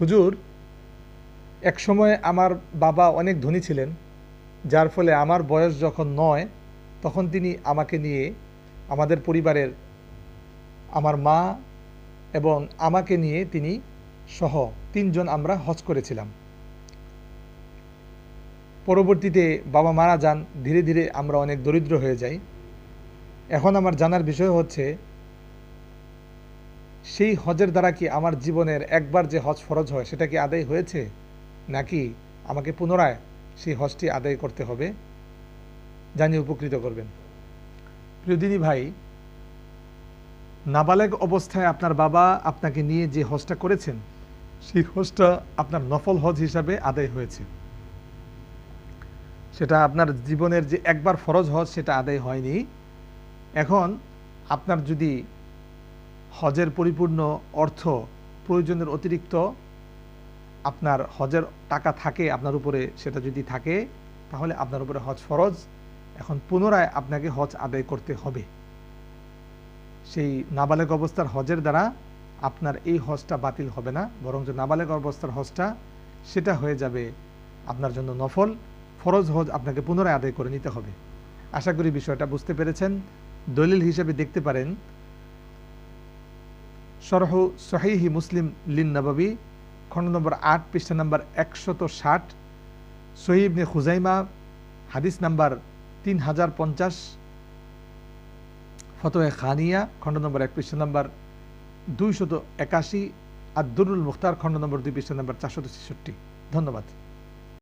হুজুর এক সময় আমার বাবা অনেক ধনী ছিলেন, যার ফলে আমার বয়স যখন নয়, তখন তিনি আমাকে নিয়ে আমাদের পরিবারের আমার মা এবং আমাকে নিয়ে তিনি সহ তিনজন আমরা হজ করেছিলাম। পরবর্তীতে বাবা মারা যান, ধীরে ধীরে আমরা অনেক দরিদ্র হয়ে যাই। এখন আমার জানার বিষয় হচ্ছে সেই হজের দ্বারা কি আমার জীবনের একবার যে হজ ফরজ হয়, সেটা কি আদায় হয়েছে? নাকি আমাকে পুনরায় সেই হজটি আদায় করতে হবে? জানিয়ে উপকৃত করবেন। প্রিয়দিনী ভাই, নাবালেগ অবস্থায় আপনার বাবা আপনাকে নিয়ে যে হজটা করেছেন, সেই হজটা আপনার নফল হজ হিসাবে আদায় হয়েছে। সেটা আপনার জীবনের যে একবার ফরজ হজ, সেটা আদায় হয়নি। এখন আপনার যদি হজের পরিপূর্ণ অর্থ প্রয়োজনের অতিরিক্ত আপনার হজের টাকা থাকে আপনার উপরে, সেটা যদি থাকে, তাহলে আপনার উপরে হজ ফরজ। এখন পুনরায় আপনাকে হজ আদায় করতে হবে। সেই নাবালেক অবস্থার হজের দ্বারা আপনার এই হজটা বাতিল হবে না বরং যে নাবালেগ অবস্থার হজটা, সেটা হয়ে যাবে আপনার জন্য নফল। ফরজ হজ আপনাকে পুনরায় আদায় করে নিতে হবে। আশা করি বিষয়টা বুঝতে পেরেছেন। দলিল হিসেবে দেখতে পারেন সরহ সহিহি মুসলিম লিন নবাবী খণ্ড নম্বর আট, পৃষ্ঠা নম্বর একশত ষাট সহিবনে খুজাইমা, হাদিস নাম্বার তিন হাজার পঞ্চাশ, ফতোয়ে খানিয়া খণ্ড নম্বর এক, পৃষ্ঠা নম্বর দুইশত একাশি, আর দুরুল মুখতার খণ্ড নম্বর দুই, পৃষ্ঠা নম্বর চারশত ছেষট্টি। ধন্যবাদ।